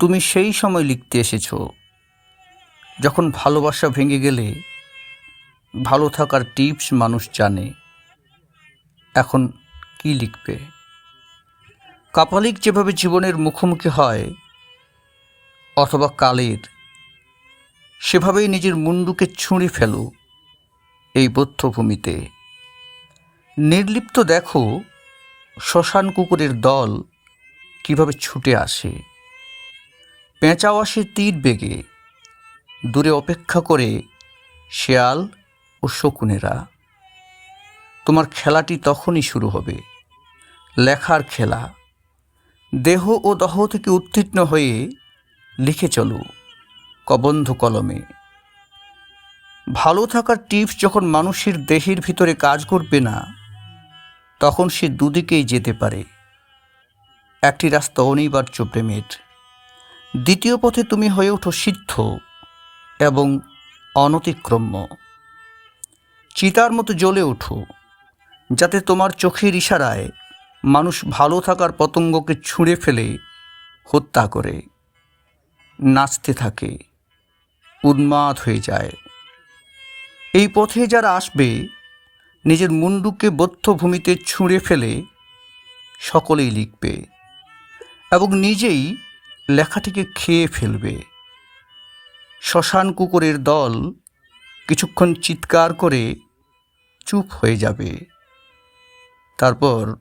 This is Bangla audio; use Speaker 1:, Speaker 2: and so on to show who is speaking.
Speaker 1: তুমি সেই সময় লিখতে এসেছ, যখন ভালোবাসা ভেঙে গেলে ভালো থাকার টিপস মানুষ জানে। এখন কি লিখবে? কাপালিক যেভাবে জীবনের মুখোমুখি হয়, অথবা কালের, সেভাবেই নিজের মুন্ডুকে ছুঁড়ে ফেলো এই বধ্যভূমিতে। নির্লিপ্ত দেখো, শ্মশান কুকুরের দল কীভাবে ছুটে আসে। আসে তীর বেগে, দূরে অপেক্ষা করে শেয়াল ও শকুনেরা, তোমার খেলাটি তখনই শুরু হবে, লেখার খেলা। দেহ ও দহ থেকে উত্তীর্ণ হয়ে লিখে চলো কবন্ধ কলমে। ভালো থাকার টিপস যখন মানুষের দেহের ভিতরে কাজ করবে না, তখন সে দুদিকেই যেতে পারে। একটি রাস্তা অনিবার্য প্রেমের। দ্বিতীয় পথে তুমি হয়ে ওঠো সিদ্ধ এবং অনতিক্রম্য। চিতার মতো জ্বলে ওঠো, যাতে তোমার চোখের ইশারায় মানুষ ভালো থাকার পতঙ্গকে ছুঁড়ে ফেলে, হত্যা করে। নাচতে থাকে, উন্মাদ হয়ে যায়। এই পথে যারা আসবে, নিজের মুন্ডুকে বদ্ধভূমিতে ছুঁড়ে ফেলে, সকলেই লিখবে এবং নিজেই লেখাটিকে খেয়ে ফেলবে। শ্মশান কুকুরের দল কিছুক্ষণ চিৎকার করে চুপ হয়ে যাবে। তারপর